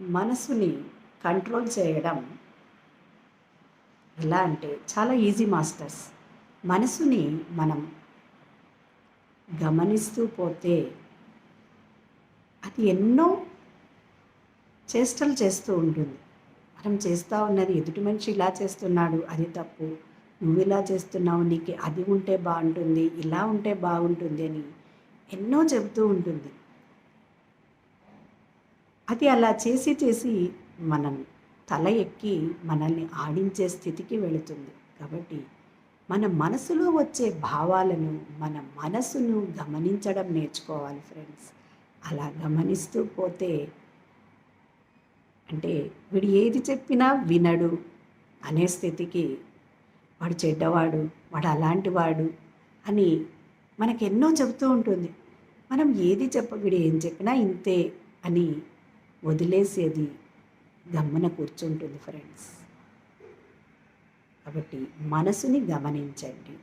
మనసుని కంట్రోల్ చేయడం ఎలా అంటే చాలా ఈజీ మాస్టర్స్. మనసుని మనం గమనిస్తూ పోతే అది ఎన్నో చేష్టలు చేస్తూ ఉంటుంది. మనం చేస్తూ ఉన్నది ఎదుటి మనిషి ఇలా చేస్తున్నాడు అది తప్పు. నువ్వు ఇలా చేస్తున్నావు నీకు అది ఉంటే బాగుంటుంది ఇలా ఉంటే బాగుంటుంది అని ఎన్నో చెబుతూ ఉంటుంది. అది అలా చేసి చేసి మనం తల ఎక్కి మనల్ని ఆడించే స్థితికి వెళుతుంది. కాబట్టి మన మనసులో వచ్చే భావాలను మన మనసును గమనించడం నేర్చుకోవాలి ఫ్రెండ్స్. అలా గమనిస్తూ పోతే అంటే వీడు ఏది చెప్పినా వినడు అనే స్థితికి వాడు చెడ్డవాడు వాడు అలాంటి వాడు అని మనకెన్నో ఎన్నో చెబుతూ ఉంటుంది. మనం ఏది చెప్ప వీడు ఏం చెప్పినా ఇంతే అని వదిలేసేది గమ్మన కూర్చుంటుంది ఫ్రెండ్స్ కాబట్టి మనసుని గమనించండి.